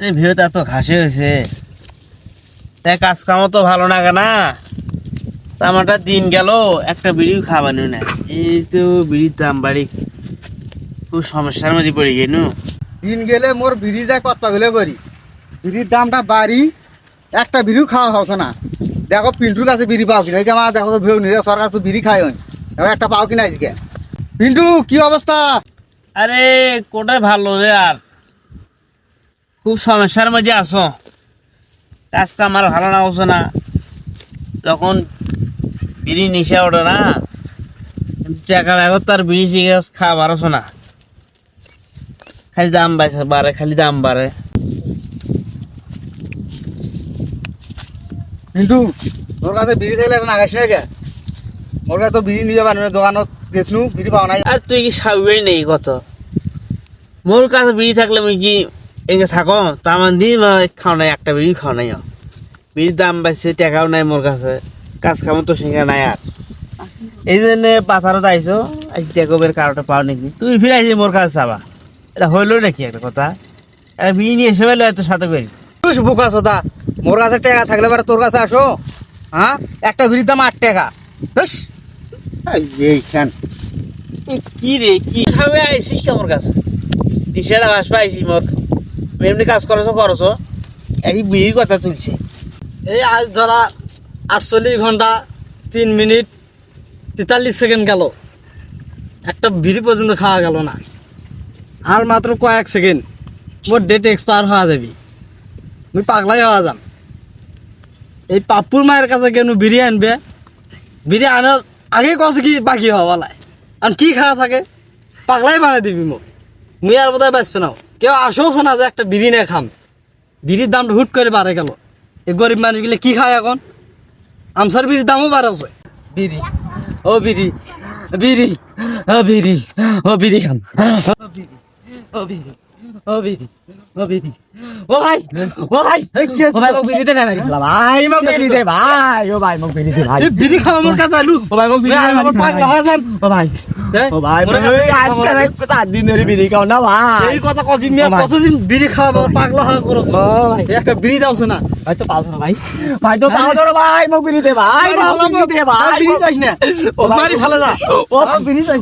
এই ভিউটা তো ঘাসে হয়েছে। তাই কাজ কামও তো ভালো লাগে না আমারটা দিন গেল একটা বিড়িও খাবানো না। এই তো বিড়ির দাম বাড়ি। খুব সমস্যার মধ্যে পড়ে গেল দিন গেলে মোর বিড়ি যায় কত পাগলে করি। বিড়ির দামটা বাড়ি একটা বিড়িও খাওয়া হচ্ছে না। দেখো পিন্টুর কাছে বিড়ি পাও কিনা। এই আমার দেখো তো ভেউ নিরে সরকার তো বিড়ি খাই হয় দেখো একটা পাও কিনা আজকে। পিন্টু কি অবস্থা? আরে কোটায় ভালো রে আর। খুব সমস্যার মধ্যে আছো। কাজ কাম আর ভালো না হচ্ছে না। তখন বিড়ি নিশা ওঠে না। টাকা ব্যাগত তার বিড়ি শিখে খাওয়া পারছ না। খালি দাম বাড়ছে বাড়ে খালি দাম বাড়ে। কিন্তু তোর কাছে বিড়ি থাকলে এখন আগাইস না কে মোর কাছে তো বিড়ি নিয়ে বানুরে দোকানত গেছনু বিড়ি পাও নাই। আর তুই কি সাউই নেই কত? মোর কাছে বিড়ি থাকলে আমি কি এগে থাকো তামান দিন খাও নাই একটা বিড়ি খাও নাই। বিড়ির দাম বাড়ছে টাকাও নাই মোর কাছে। কাজ কাম তো সেখানে নাই আর। এই জন্য পাথারত আইসো আইসি টেকবের কারোটা পাও নাকি? তুই ফিরে আইসি মোর কাছে চাবা। এটা হইল নাকি একটা কথা? এটা বিড়ি নিয়ে এসে পেলে এত সাথে করি। বোকা সোদা মোর কাছে টাকা থাকলে পরে তোর কাছে আসো হ্যাঁ একটা বিড়ির দাম আট টাকা। বেশ এইখান। কি রে কি? খাবে আইসিস কে মোর কাছে? নিশারা আসবা আইসি মোর। এমনি কাজ করছ করছ এই বিড়ির কথা তুলছে। এই আজ ধরা আটচল্লিশ ঘণ্টা, তিন মিনিট, তেতাল্লিশ সেকেন্ড গেল। একটা বিড়ি পর্যন্ত খাওয়া গেল না। আর মাত্র কয়েক সেকেন্ড মোর ডেট এক্সপায়ার হওয়া যাবি। মুই পাগলাই হওয়া যাম। এই পাপ্পুর মায়ের কাছে কেন বিড়ি আনবে। বিড়ি আনার আগে কছে কি বাকি হওয়ালাই আর কি খাওয়া থাকে? পাগলাই বানাই দিবি মোক। মুই আর বোধহয় বাঁচবে নাও কেউ আসোস না যে একটা বিড়ি নিয়ে খাম। বিড়ির দামটা হুট করে বাড়ে গেল। এই গরিব মানুষগুলো কি খায় এখন? আমসার বিড়ির দামও বাড়াচ্ছে বিড়ি। ও বিড়ি। বিড়ি। ও বিড়ি। ও বিড়ি খান ও বিড়ি। ও বিড়ি। ও বিড়ি। ও বিড়ি। ও ভাই। ও ভাই। ও ভাই মোক বিড়ি দে না ভাই। ভাই মোক বিড়ি দে ভাই। ও ভাই মোক বিড়ি দে ভাই। বিড়ি খাওয়া মোর কাছে আলু। ও ভাই মোক বিড়ি দে আমার পাগলা হয়ে যান ও ভাই। ও ভাই আজকে চার দিন ধরে বিড়ি খাও না ভাই। সেই কথা কজি মিয়া কতদিন বিড়ি খাওয়া পাগলা করছ একটা বিড়ি দাওছ না ভাই তো পাও না ভাই। ভাই তো ধরো ভাই মোক বিড়ি দে ভাই মোক দে ভাই। বিড়ি চাইছ না। ও মারি ফেলে যা। ও বিড়ি চাইছ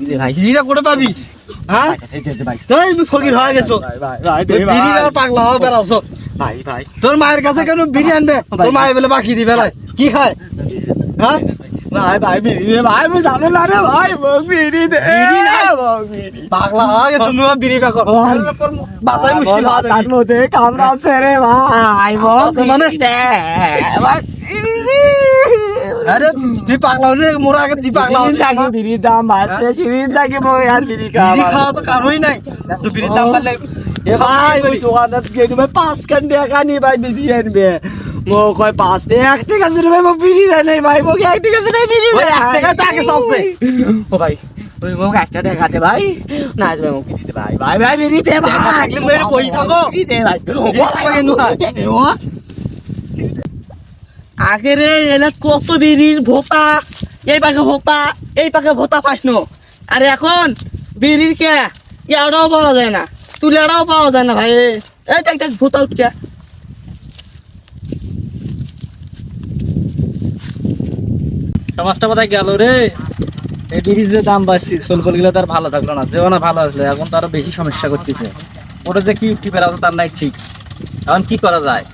বিড়ি ভাই। বিড়িটা করে পাবি? হ্যাঁ? তুই ফকির হয়ে গেছো। বিড়ি পাগলা হয়ে বেড়াওছ ভাই ভাই। তোর মায়ের কাছে কেন বিড়ি আনবে? তোর মায়ের বেলে বাকি দিবে কি খায়? হ্যাঁ? ভাই ভাই বিড়ি দে ভাই মুই জানো না রে ভাই মোক বিড়ি দে বিড়ি না? পাগলা হয়ে গেছো নুয়া বিড়ি বেকো বাসাই মুশকিল হয়ে যাবে মধ্যে কামড়াচ্ছে রে ভাই মোক মানে? আরে তুই পাগলা হলে মোর আগে তুই পাগলা হলে থাকি বিড়ি দাম বাড়ছে সিরিন থাকি মই আর বিড়ি খাওয়া বিড়ি খাওয়া তো কারোই নাই। তো বিড়ির দাম বাড়লে এ ভাই দোকানত গেলি ভাই পাঁচ খান টাকা নি ভাই বিড়ি আনবে। মোক কয় পাঁচ এক টাকা জুড়ে ভাই মোক বিড়ি দেয় নাই ভাই মোক এক টাকা বিড়ি দেয় এক টাকা তাকে সবসে ও ভাই ওই মোক একটা টাকা দে ভাই না দে মোক বিড়ি দে ভাই ভাই ভাই বিড়ি দে ভাই মেরে থাকো। বিড়ি দে ভাই ও আগে রে এলা কত বিড়ির ভোতা এই পাকে ভোতা এই পাকে ভোতা পাইনো আর এখন বিড়ির কে ইয়াটাও পাওয়া যায় না তুলাটাও পাওয়া যায় না ভাই। এই দেখ দেখ ভোতা উঠকে সমাজটা কোথায় গেল রে। এই বিড়ির যে দাম বাড়ছে সোলপলগুলো তার ভালো থাকল না। যেও না ভালো আসলে এখন তো আরও বেশি সমস্যা করতেছে। ওটা যে কি টিপের আছে তার নাই ঠিক। এখন কি করা যায়?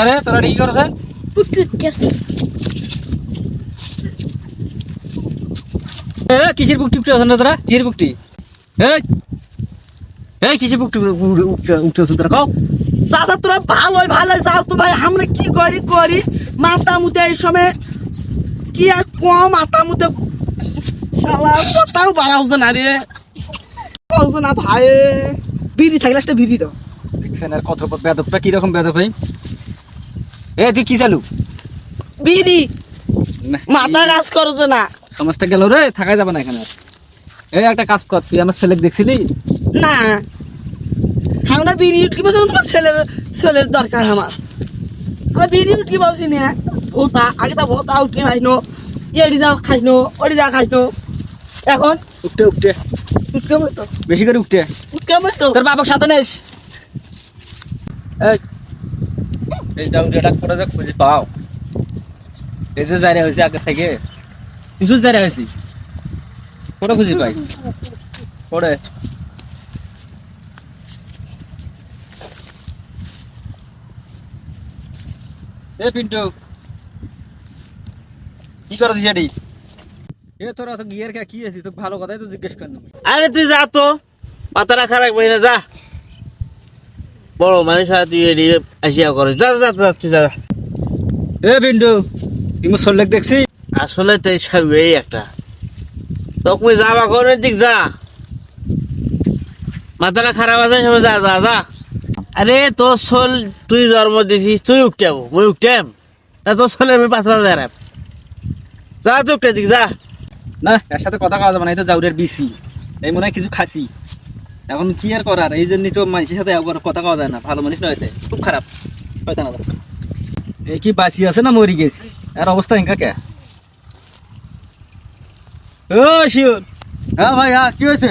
আরে তোরা কি করছে? কিসের বুক টিপতে আছেন তোরা? কিসের বুকটি? এই কিসের উঠতে তোরা? সাদা তোরা ভালোই ভালোই যাও তো ভাই। আমরা কি করি করি? মাথা মুতে এই সময় কি আর কম মাথা মুতে শালা কথাও বাড়াওছে না রে। বলছে না ভাই। বিড়ি থাকলে একটা বিড়ি দাও। দেখছেন আর কত বেদকটা কীরকম বেদক ভাই? এ তুই কি চালু? বিড়ি। মাথা কাজ করছে না। সমাজটা গেল রে থাকা যাবে না এখানে এই একটা কাজ কর তুই আমার ছেলে দেখছিলি? না। আমরা বিড়ি উঠকি বলছি তোমার ছেলের ছেলের দরকার আমার। আমরা বিড়ি উঠকি বলছি না ভোতা আগে তা ভোতা উঠকি খাইনো এড়ি যা খাইনো ওড়ি যা খাইনো। এখন? উঠতে উঠতে। উঠকে বলতো বেশি করে উঠতে। উঠকে কেমন তো। তোর বাবার সাথে নেস। এই, দাউরিয়াটা করে যে খুঁজে পাও। এই যে জায়গা হয়েছে আগে থেকে কিছু জায়গা হয়েছি। করে খুঁজে পাই। করে এ পিন্টু। কি করে দিছে এটি? এ তোরা তো গিয়ার কে কি আছিস তো ভালো কথাই তো জিজ্ঞেস করলাম। আরে তুই যা তো মাথাটা খারাপ হয়ে না যা। বড় মানুষ তুই আসিয়া করে যা যা যা তুই যা এ পিন্টু তুই সল্লেক দেখছিস? আসলে তো সব এই একটা। তোকে যাবা করে দিক যা। মাথাটা খারাপ আছে সবাই যা যা যা। আরে তোর সোল তুই জন্ম দিছিস তুই উঠটাবো মুই উঠটাম না তোর সোলে আমি পাঁচ পাঁচ বেড়াম যা তুই উঠতে দিক যা। না এর সাথে কথা কওয়া যাবে না এই তো জাউরের বিসি এই মনে হয় কিছু খাসি এখন কি আর করার? এই জন্যই তো মানুষের সাথে একবার কথা কওয়া যায় না ভালো মানুষ নয় এতে। খুব খারাপ। হয়তো না এই কি বাসি আছে না মরি গেছি? আর অবস্থা এঙ্কা কে? ও শিওর হ্যাঁ ভাই হ্যাঁ কি হয়েছে?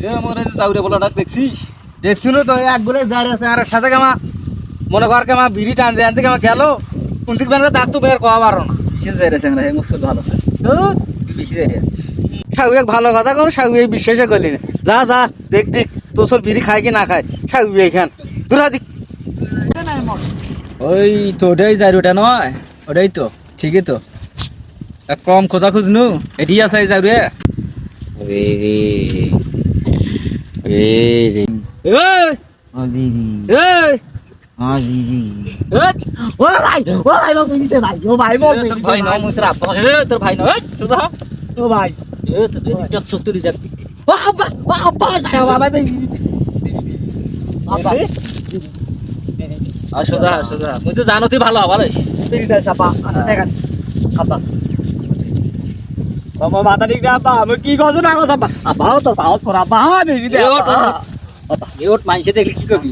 এ মোর এই যে জাউরে বলাটা দেখছিস? দেখছিল তো এক বলে দাঁড়িয়ে আছে আর সাথে কেমা মনে কর কেমা বিড়ি টান দিয়ে আনতে কেমা গেল কোনদিক বেলা দাগ তো বের কওয়া পারো না। বিশেষ যাই রে হে মুসল ভালো বেশি যাই রে আছিস সাহু এক ভালো কথা কম সাহু এই বিশ্বাসে করলি না। যা যা দেখ দেখ তোর সব বিড়ি খায় কি না খায় সাহু এইখান দূরা দিক ওই তো ওটাই যাই ওটা নয় ওটাই তো ঠিকই তো। এক কম খোঁজা খুঁজনু এটি আছে যাই রে এই এই ও ভাই ও ভাই মোক দিতে ভাই ও ভাই তোর ভাই নাও মুসরা আপা হে তোর ভাই এই সুদা ও ভাই এ তো জক সত্তরি যাক ও আব্বা ও আব্বা যায় ও ভাই আব্বা আর সুদা সুদা মুই তো জানো তুই ভালো আবার দিদিটা সাপা দেখেন আব্বা বাবা মাথা ঠিক দে আব্বা আমি কি কথা না কথা আব্বা আব্বা তোর ভাও তোর আব্বা দিদি এ ওট মাইসে দেখলি কি করবি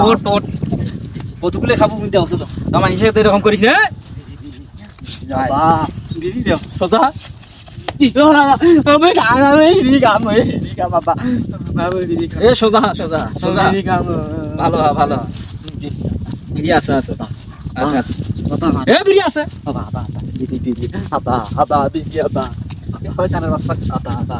ওট কতগুলো খাব কিন্তু ওষুধ আমার মাইসে তো এরকম করিস না আব্বা দিদি দে আমি টাকা বাবা। এ সোজা সোজা কাম ভালো ভালো। বিড়ি আছে আছে। আচ্ছা। এ বিড়ি আছে। বাবা বাবা। দিদি আবা আবা আব্বা আবা আব্বা শয়তানের বাচ্চা। আবা আব্বা